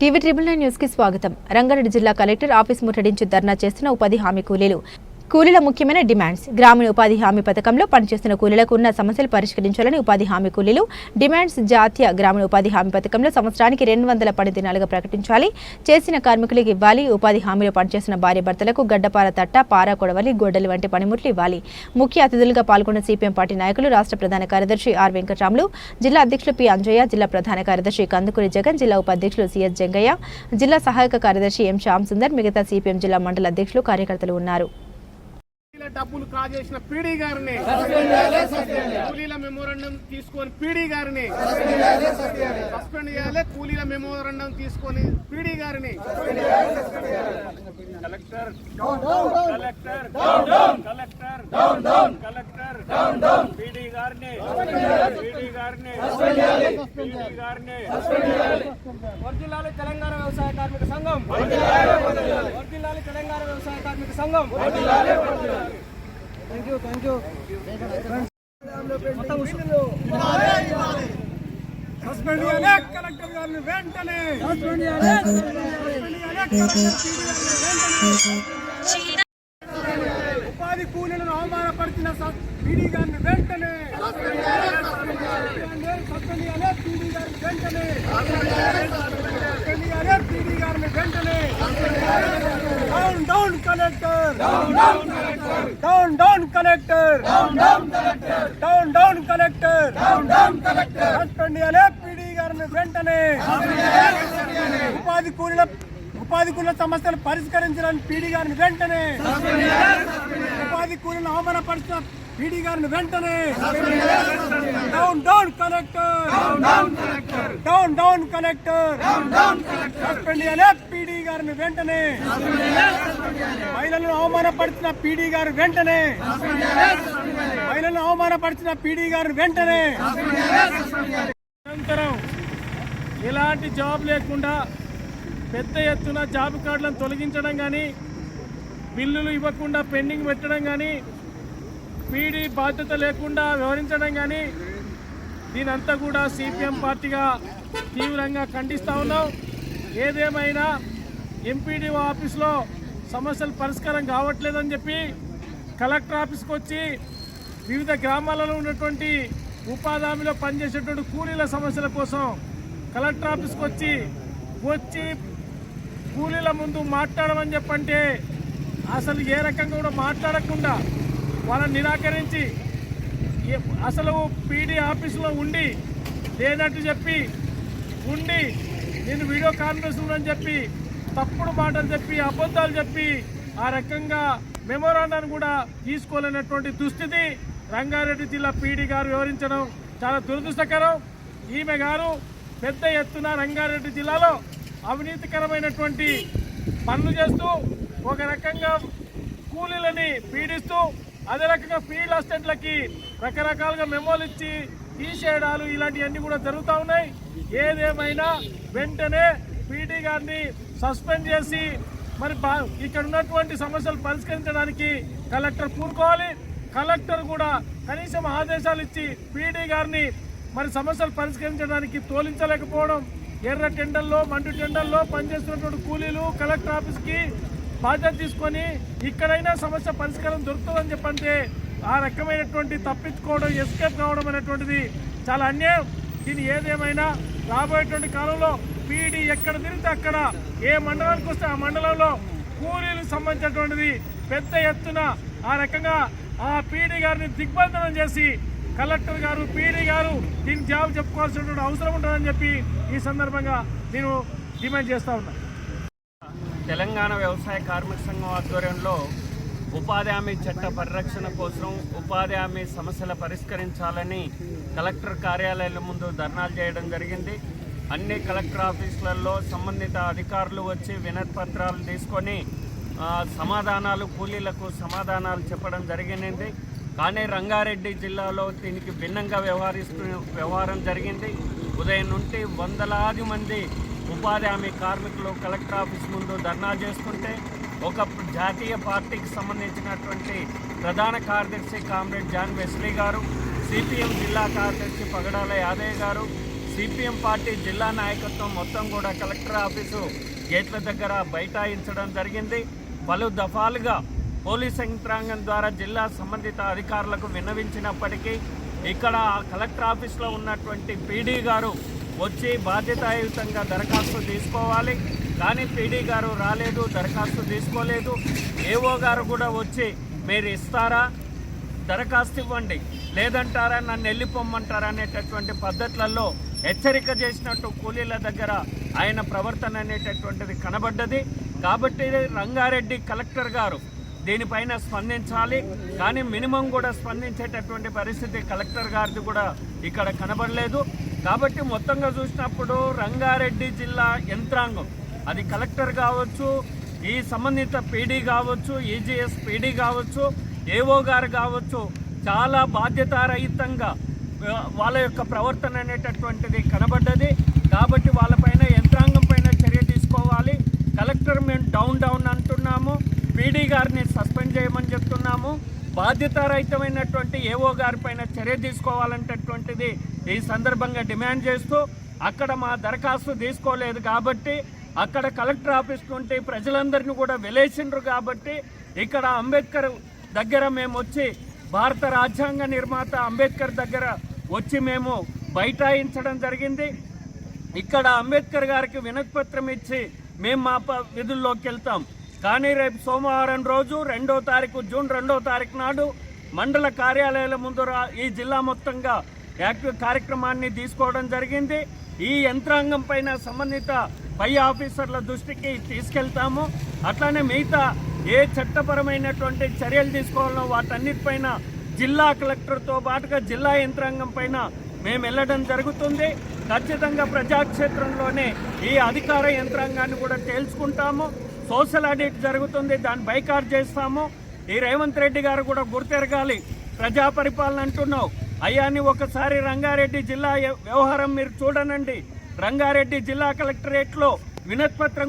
TV triple nine న్యూస్కి స్వాగతం. రంగారెడ్డి జిల్లా కలెక్టర్ ఆఫీస్ ముట్టడించి ధర్నా చేస్తున్న ఉపాధి హామీ కూలీలు. కూలీల ముఖ్యమైన డిమాండ్స్. గ్రామీణ ఉపాధి హామీ పథకంలో పనిచేస్తున్న కూలీలకు ఉన్న సమస్యలు పరిష్కరించాలని ఉపాధి హామీ కూలీలు డిమాండ్స్ జాతీయ గ్రామీణ ఉపాధి హామీ పథకంలో సంవత్సరానికి రెండు వందల పని దినాలుగా ప్రకటించాలి. చేసిన కార్మికులకు ఇవ్వాలి. ఉపాధి హామీలో పనిచేస్తున్న భార్య భర్తలకు గడ్డపార తట్ట పార కొడవలి గొడ్డలి వంటి పనిముట్లు ఇవ్వాలి. ముఖ్య అతిథులుగా పాల్గొన్న సిపిఎం పార్టీ నాయకులు రాష్ట్ర ప్రధాన కార్యదర్శి ఆర్ వెంకటరాములు జిల్లా అధ్యక్షులు పి అంజయ్య జిల్లా ప్రధాన కార్యదర్శి కందుకూరి జగన్ జిల్లా ఉపాధ్యక్షులు సిఎస్ జంగయ్య జిల్లా సహాయక కార్యదర్శి ఎం శ్యామ్ సుందర్ మిగతా సిపిఎం జిల్లా మండల అధ్యక్షులు కార్యకర్తలు ఉన్నారు. డబ్బులు కాజేసిన పీడీ గారిని కూలీల మెమోరండం తీసుకొని పీడీ గారిని సస్పెండ్ చేయాలి. కూలీల మెమోరండం తీసుకొని పీడీ గారిని collector collector collector collector PD గారిని గారిని గారిని వర్జిల్లాలి తెలంగాణ వ్యవసాయ కార్మిక సంఘం. వర్జిల్లాలి తెలంగాణ వ్యవసాయ కార్మిక సంఘం. Thank you thank you suspend చేయాలి కలెక్టర్ గారిని వెంటనే. సస్పెండ్ చేయాలి ఉపాధి కూలీలను అవమానపరిచిన పీడీ గారిని వెంటనే సస్పెండ్ చేయాలి పీడీ గారిని వెంటనే సస్పెండ్ చేయాలి పీడీ గారిని వెంటనే down down collector down down collector down down collector suspend చేయాలి పీడీ గారిని వెంటనే ఉపాధి కూలీల ఉపాధి కూల సమస్యలు పరిష్కరించడానికి పీడీ గారిని వెంటనే ఉపాధి కూలీలను అవమానపరిచిన పీడీ గారిని వెంటనే down down collector down down collector suspend చేయాలి పీడీ గారిని వెంటనే మహిళలను అవమానపరిచిన పీడీ గారు వెంటనే మహిళలను అవమానపరిచిన పీడీ గారు వెంటనే. నిరంతరం ఎలాంటి జాబ్ లేకుండా పెద్ద ఎత్తున జాబ్ కార్డులను తొలగించడం కానీ బిల్లులు ఇవ్వకుండా పెండింగ్ పెట్టడం కానీ పీడీ బాధ్యత లేకుండా వ్యవహరించడం కానీ దీనంతా కూడా సిపిఎం పార్టీగా తీవ్రంగా ఖండిస్తూ ఉన్నాం. ఏదేమైనా ఎంపీడీఓ ఆఫీస్లో సమస్యలు పరిష్కారం కావట్లేదని చెప్పి కలెక్టర్ ఆఫీస్కి వచ్చి వివిధ గ్రామాలలో ఉన్నటువంటి ఉపాధి హామీలో పనిచేసేటువంటి కూలీల సమస్యల కోసం కలెక్టర్ ఆఫీస్కి వచ్చి వచ్చి కూలీల ముందు మాట్లాడమని చెప్పంటే అసలు ఏ రకంగా కూడా మాట్లాడకుండా వాళ్ళని నిరాకరించి అసలు పీడీ ఆఫీసులో ఉండి లేనట్టు చెప్పి ఉండి నేను వీడియో కాన్ఫరెన్స్ అని చెప్పి తప్పుడు మాటలు చెప్పి అబద్ధాలు చెప్పి ఆ రకంగా మెమోరాండాన్ని కూడా తీసుకోలేనటువంటి దుస్థితి రంగారెడ్డి జిల్లా పీడీ గారు వివరించడం చాలా దురదృష్టకరం. ఈమె గారు పెద్ద ఎత్తున రంగారెడ్డి జిల్లాలో అవినీతికరమైనటువంటి పనులు చేస్తూ ఒక రకంగా కూలీలని పీడిస్తూ అదే రకంగా ఫీల్డ్ అసిస్టెంట్లకి రకరకాలుగా మెమోలు ఇచ్చి తీసేయడాలు ఇలాంటివన్నీ కూడా జరుగుతూ ఉన్నాయి. ఏదేమైనా వెంటనే పీడీ గారిని సస్పెండ్ చేసి మరి బా- ఇక్కడ ఉన్నటువంటి సమస్యలు పరిష్కరించడానికి కలెక్టర్ కూరుకోవాలి. కలెక్టర్ కూడా కనీసం ఆదేశాలు ఇచ్చి పీడీ గారిని మరి సమస్యలు పరిష్కరించడానికి తోలించలేకపోవడం ఎర్ర టెండల్లో మండు టెండల్లో పనిచేస్తున్నటువంటి కూలీలు కలెక్టర్ ఆఫీస్కి బాధ్యత తీసుకొని ఇక్కడైనా సమస్య పరిష్కారం దొరుకుతుందని చెప్పంటే ఆ రకమైనటువంటి తప్పించుకోవడం ఎస్కేప్ కావడం అనేటువంటిది చాలా అన్యాయం. దీని ఏదేమైనా రాబోయేటువంటి కాలంలో పీడీ ఎక్కడ తిరిగితే అక్కడ ఏ మండలానికి వస్తే ఆ మండలంలో కూలీలకు సంబంధించినటువంటిది పెద్ద ఎత్తున ఆ రకంగా ఆ పీడీ గారిని దిగ్బంధనం చేసి కలెక్టర్ గారు పీడీ గారు దీనికి జాబ్ చెప్పుకోవాల్సినటువంటి అవసరం ఉంటుందని చెప్పి ఈ సందర్భంగా నేను డిమాండ్ చేస్తా ఉన్నా. తెలంగాణ వ్యవసాయ కార్మిక సంఘం ఆధ్వర్యంలో ఉపాధి హామీ చట్ట పరిరక్షణ కోసం ఉపాధి హామీ సమస్యల పరిష్కరించాలని కలెక్టర్ కార్యాలయాల ముందు ధర్నాలు చేయడం జరిగింది. అన్ని కలెక్టర్ ఆఫీసులలో సంబంధిత అధికారులు వచ్చి వినతిపత్రాలు తీసుకొని సమాధానాలు కూలీలకు సమాధానాలు చెప్పడం జరిగింది. కానీ రంగారెడ్డి జిల్లాలో దీనికి భిన్నంగా వ్యవహరిస్తూ వ్యవహారం జరిగింది. ఉదయం నుండి వందలాది మంది ఉపాధి హామీ కార్మికులు కలెక్టర్ ఆఫీస్ ముందు ధర్నా చేసుకుంటే ఒక జాతీయ పార్టీకి సంబంధించినటువంటి ప్రధాన కార్యదర్శి కామ్రేడ్ జాన్ వెస్లీ గారు సిపిఎం జిల్లా కార్యదర్శి పగడాల యాదయ్య గారు సిపిఎం పార్టీ జిల్లా నాయకత్వం మొత్తం కూడా కలెక్టర్ ఆఫీసు గేట్ల దగ్గర బైఠాయించడం జరిగింది. పలు దఫాలుగా పోలీస్ యంత్రాంగం ద్వారా జిల్లా సంబంధిత అధికారులకు విన్నవించినప్పటికీ ఇక్కడ ఆ కలెక్టర్ ఆఫీస్లో ఉన్నటువంటి పీడీ గారు వచ్చి బాధ్యతాయుతంగా దరఖాస్తు తీసుకోవాలి. కానీ పీడీ గారు రాలేదు దరఖాస్తు తీసుకోలేదు. ఏఓ గారు కూడా వచ్చి మీరు ఇస్తారా? దరఖాస్తు ఇవ్వండి. లేదంటారా? నన్ను వెళ్ళిపోమ్మంటారా? అనేటటువంటి పద్ధతులలో హెచ్చరిక చేసినట్టు కూలీల దగ్గర ఆయన ప్రవర్తన అనేటటువంటిది కనబడ్డది. కాబట్టి రంగారెడ్డి కలెక్టర్ గారు దీనిపైన స్పందించాలి? కానీ మినిమం కూడా స్పందించేటటువంటి పరిస్థితి కలెక్టర్ గారిది కూడా ఇక్కడ కనబడలేదు. కాబట్టి మొత్తంగా చూసినప్పుడు రంగారెడ్డి జిల్లా యంత్రాంగం అది కలెక్టర్ కావచ్చు ఈ సంబంధిత పీడీ కావచ్చు ఈజీఎస్ పీడీ కావచ్చు ఏఓ గారు కావచ్చు చాలా బాధ్యతారహితంగా వాళ్ళ యొక్క ప్రవర్తన అనేటటువంటిది కనబడ్డది. కాబట్టి వాళ్ళపైన యంత్రాంగం పైన చర్య తీసుకోవాలి. కలెక్టర్ మేము డౌన్ డౌన్ అంటున్నాము. పీడీ గారిని సస్పెండ్ చేయమని చెప్తున్నాము. బాధ్యతారహితమైనటువంటి ఏఓ గారిపైన చర్య తీసుకోవాలంటటువంటిది ఈ సందర్భంగా డిమాండ్ చేస్తూ అక్కడ మా దరఖాస్తు తీసుకోలేదు కాబట్టి అక్కడ కలెక్టర్ ఆఫీస్ నుండి ప్రజలందరినీ కూడా వెలేసిండ్రు కాబట్టి ఇక్కడ అంబేద్కర్ దగ్గర మేము వచ్చి భారత రాజ్యాంగ నిర్మాత అంబేద్కర్ దగ్గర వచ్చి మేము బైఠాయించడం జరిగింది. ఇక్కడ అంబేద్కర్ గారికి వినతిపత్రం ఇచ్చి మేము మా ప- విధుల్లోకి వెళ్తాం కానీ రేపు సోమవారం రోజు రెండో తారీఖు జూన్ రెండో తారీఖు నాడు మండల కార్యాలయాల ముందు ఈ జిల్లా మొత్తంగా యాక్టివ్ కార్యక్రమాన్ని తీసుకోవడం జరిగింది. ఈ యంత్రాంగం పైన సంబంధిత పై ఆఫీసర్ల దృష్టికి తీసుకెళ్తాము. అట్లానే మిగతా ఏ చట్టపరమైనటువంటి చర్యలు తీసుకోవాలో వాటన్నిటిపైన జిల్లా కలెక్టర్తో పాటుగా జిల్లా యంత్రాంగం పైన మేము వెళ్ళడం జరుగుతుంది. ఖచ్చితంగా ప్రజాక్షేత్రంలోనే ఈ అధికార యంత్రాంగాన్ని కూడా తేల్చుకుంటాము. సోషల్ ఆడిట్ జరుగుతుంది దాన్ని బైకాట్ చేస్తాము. ఈ రేవంత్ రెడ్డి గారు కూడా గుర్తెరగాలి. ప్రజా పరిపాలన అంటున్నావు. అయ్యాన్ని ఒకసారి రంగారెడ్డి జిల్లా వ్యవహారం మీరు చూడనండి. రంగారెడ్డి జిల్లా కలెక్టరేట్లో వినత్పత్రం